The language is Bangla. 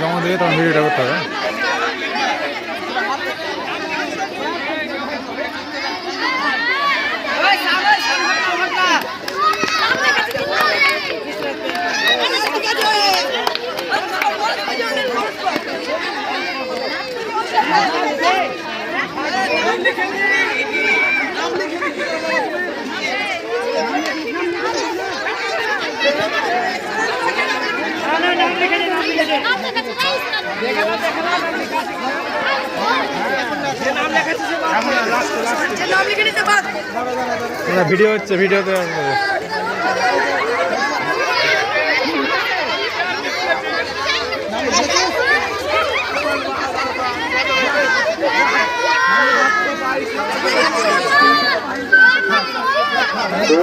জমা দিয়ে তখন ভিডিওটা করতে হবে। ভিডিও হচ্ছে ভিডিওতে